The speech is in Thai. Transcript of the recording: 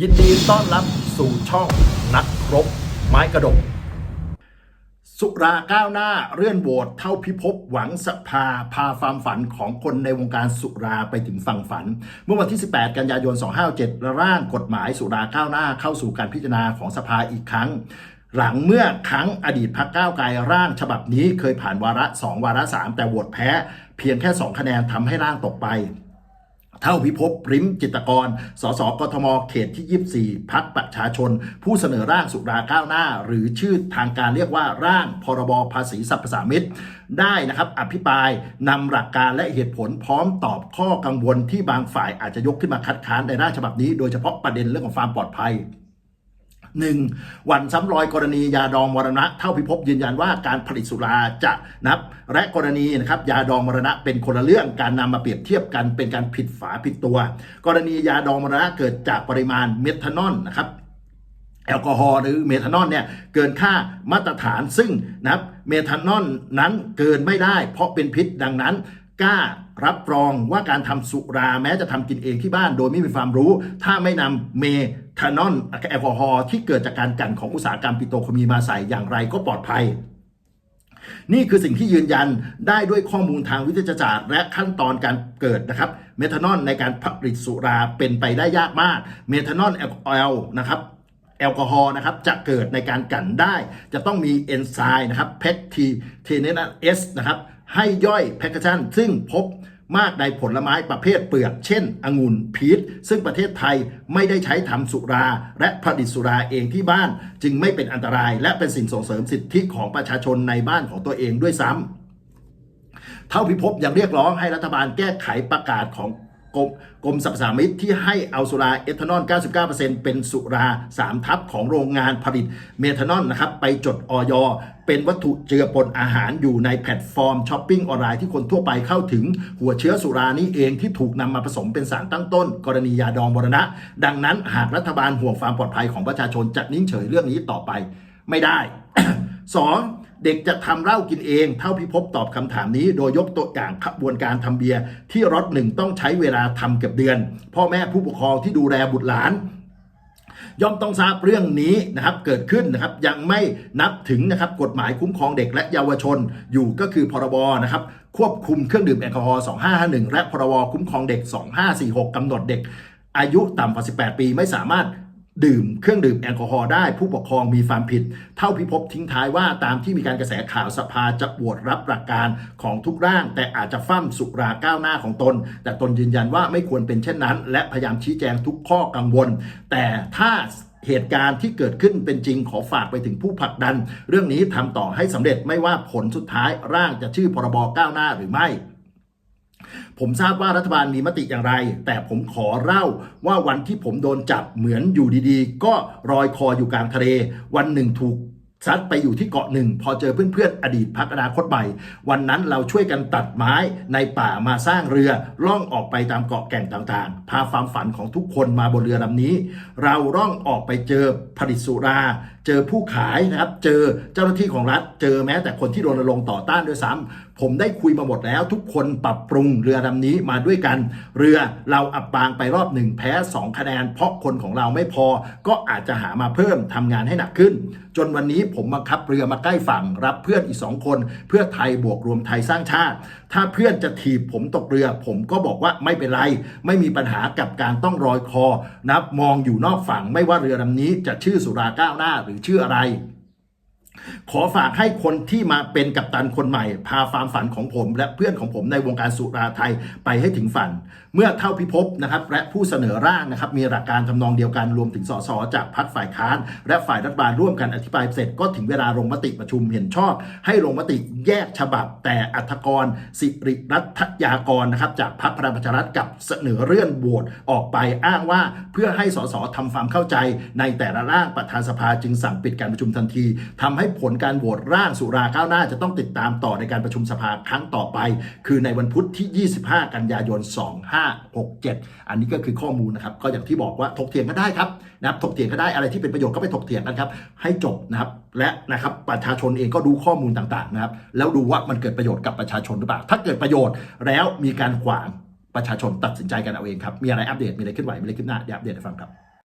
ยินดีต้อนรับสู่ช่องนักรบ ไม้กระดก สุราก้าวหน้าเลื่อนโหวตเท่าพิภพหวังสภาพาความฝันของคนในวงการสุราไปถึงฝั่งฝัน เมื่อวันที่ 18 กันยายน 257 ร่างกฎหมายสุราก้าวหน้าเข้าสู่การพิจารณาของสภาอีกครั้งหลังเมื่อครั้งอดีตพักก้าวไกลร่างฉบับนี้เคยผ่านวาระ 2 วาระ 3 แต่โหวตแพ้ เพียงแค่ 2 คะแนนทำให้ร่างตกไป เท่าพิภพริมจิตกร สสกทม เขตที่ 24 พักประชาชน ผู้เสนอร่างสุราก้าวหน้า หรือชื่อทางการเรียกว่าร่างพรบภาษีสรรพสามิตได้นะครับ อภิปรายนำหลักการและเหตุผลพร้อมตอบข้อกังวลที่บางฝ่ายอาจจะยกขึ้นมาคัดค้านในร่างฉบับนี้ โดยเฉพาะประเด็นเรื่องของความปลอดภัย หนึ่งวันซ้ำรอยกรณียาดองมรณะ เท่าพิภพยืนยันว่าการผลิตสุราจะนับ และกรณีนะครับยาดองมรณะเป็นคนละเรื่องการนำมาเปรียบเทียบกันเป็นการผิดฝาผิดตัว กรณียาดองมรณะเกิดจากปริมาณเมทานอลนะครับแอลกอฮอล์หรือเมทานอลเนี่ยเกินค่ามาตรฐานซึ่งนะครับเมทานอลนั้นเกินไม่ได้ เพราะเป็นพิษดังนั้นกล้ารับรองว่าการทำสุราแม้จะทำกินเองที่บ้านโดยไม่มีความรู้ ถ้าไม่นำเม ทานอลแอลกอฮอล์ที่เกิดจากการกลั่นของอุตสาหกรรมปิโตรเคมีมาใส่อย่างไรก็ปลอดภัย นี่คือสิ่งที่ยืนยันได้ด้วยข้อมูลทางวิทยาศาสตร์ และขั้นตอนการเกิดนะครับเมทานอลในการผลิตสุราเป็นไปได้ยากมาก เมทานอลแอลนะครับแอลกอฮอล์นะครับจะเกิดในการกลั่นได้ จะต้องมีเอนไซม์นะครับเพคทีเทเนเอสนะครับให้ย่อยแพคเกชันซึ่งพบ มากในผลไม้ประเภทเปลือก เช่น องุ่นพีชซึ่งประเทศไทยไม่ได้ใช้ทำสุรา และผลิตสุราเองที่บ้าน จึงไม่เป็นอันตราย และเป็นสิ่งส่งเสริมสิทธิของประชาชนในบ้านของตัวเองด้วยซ้ำเท่าพิภพยังเรียกร้องให้รัฐบาลแก้ไขประกาศของ กรมกรมสรรพสามิตที่ให้เอาสุราเอทานอล 99%เป็นสุรา 3 ทับของโรงงานผลิตเมทานอลนะครับไปจดออยเป็นวัตถุเจือปนอาหารอยู่ในแพลตฟอร์มช้อปปิ้งออนไลน์ที่คนทั่วไปเข้าถึงหัวเชื้อสุรานี้เองที่ถูกนำมาผสมเป็นสารตั้งต้น กรณียาดองมรณะ ดังนั้นหากรัฐบาลห่วงความปลอดภัยของประชาชนจะนิ่งเฉยเรื่องนี้ต่อไปไม่ได้ 2. เด็กจะทำเหล้ากินเอง เท่าพิภพตอบคำถามนี้ โดยยกตัวอย่างขบวนการทำเบียร์ที่รถหนึ่งต้องใช้เวลาทำเกือบเดือน พ่อแม่ผู้ปกครองที่ดูแลบุตรหลานย่อมต้องทราบเรื่องนี้นะครับเกิดขึ้นนะครับยังไม่นับถึงนะครับกฎหมายคุ้มครองเด็กและเยาวชนอยู่ก็คือพรบนะครับควบคุมเครื่องดื่มแอลกอฮอล์2551 และพรบคุ้มครองเด็ก 2546กำหนดเด็กอายุต่ำกว่า 18 ปีไม่สามารถ ดื่มเครื่องดื่มแอลกอฮอล์ได้ผู้ปกครองมีความผิด เท่าพิภพทิ้งท้ายว่าตามที่มีการกระแสข่าวสภาจะโหวตรับหลักการของทุกร่าง แต่อาจจะฟั่มสุราก้าวหน้าของตน แต่ตนยืนยันว่าไม่ควรเป็นเช่นนั้น และพยายามชี้แจงทุกข้อกังวล แต่ถ้าเหตุการณ์ที่เกิดขึ้นเป็นจริงขอฝากไปถึงผู้ผลักดัน เรื่องนี้ทำต่อให้สำเร็จไม่ว่าผลสุดท้ายร่างจะชื่อพรบก้าวหน้าหรือไม่ ผมทราบว่ารัฐบาลมีมติอย่างไร แต่ผมขอเล่าว่าวันที่ผมโดนจับเหมือนอยู่ดีๆ ก็รอยคออยู่กลางทะเล วันหนึ่งถูก ซัดไปอยู่ที่เกาะหนึ่ง พอเจอเพื่อนๆ อดีตพักอนาคตใหม่วันนั้นเราช่วยกันตัดไม้ในป่ามาสร้างเรือล่องออกไปตามเกาะแก่งต่างๆ พาความฝันของทุกคนมาบนเรือลำนี้ เราล่องออกไปเจอผลิตสุรา เจอผู้ขายนะครับ เจอเจ้าหน้าที่ของรัฐ เจอแม้แต่คนที่รณรงค์ต่อต้านด้วยซ้ำผมได้คุยมาหมดแล้ว ทุกคนปรับปรุงเรือลำนี้มาด้วยกัน เรือเราอับปางไปรอบหนึ่งแพ้ 2 คะแนน เพราะคนของเราไม่พอก็อาจจะหามาเพิ่มทำงานให้หนักขึ้นจนวันนี้ผมบังคับเรือมาใกล้ฝั่งรับเพื่อนอีกสองคน เพื่อไทยบวกรวมไทยสร้างชาติ ถ้าเพื่อนจะถีบผมตกเรือ ผมก็บอกว่าไม่เป็นไร ไม่มีปัญหากับการต้องรอยคอ นับมองอยู่นอกฝั่งไม่ว่าเรือลำนี้จะชื่อสุราก้าวหน้าหรือชื่ออะไร ขอฝากให้คนที่มาเป็นกัปตันคนใหม่ พาความฝันของผม และเพื่อนของผมในวงการสุราไทยไปให้ถึงฝัน เมื่อเท่าพิภพนะครับและผู้เสนอร่างนะครับมีหลักการทำนองเดียวกันรวมถึงสสจากพรรคฝ่ายค้าน และฝ่ายรัฐบาลร่วมกันอธิบายเสร็จก็ถึงเวลาลงมติประชุมเห็นชอบ ให้ลงมติแยกฉบับ แต่อัธกรสิริรัตยากรนะครับจากพรรคพลังประชารัฐกับเสนอเลื่อนโหวตออกไปอ้างว่าเพื่อให้สสทำความเข้าใจ ในแต่ละร่างประธานสภาจึงสั่งปิดการประชุมทันทีทำให้ผลการโหวตร่างสุราก้าวหน้าจะต้องติดตามต่อในการประชุมสภาครั้งต่อไป คือในวันพุธที่ 25 กันยายน 2567 อันนี้ก็คือข้อมูลนะครับก็อย่างที่บอกว่าถกเถียงกันได้ครับนะครับถกเถียงกันได้อะไรที่เป็นประโยชน์ก็ไปถกเถียงกันครับให้จบนะครับและนะครับประชาชนเองก็ดูข้อมูลต่างๆนะครับแล้วดูว่ามันเกิดประโยชน์กับประชาชนหรือเปล่า ถ้าเกิดประโยชน์แล้วมีการขวางประชาชนตัดสินใจกันเอาเองครับ มีอะไรอัปเดต มีอะไรขึ้นไหว มีอะไรขึ้นหน้าเดี๋ยวอัปเดตให้ฟังครับ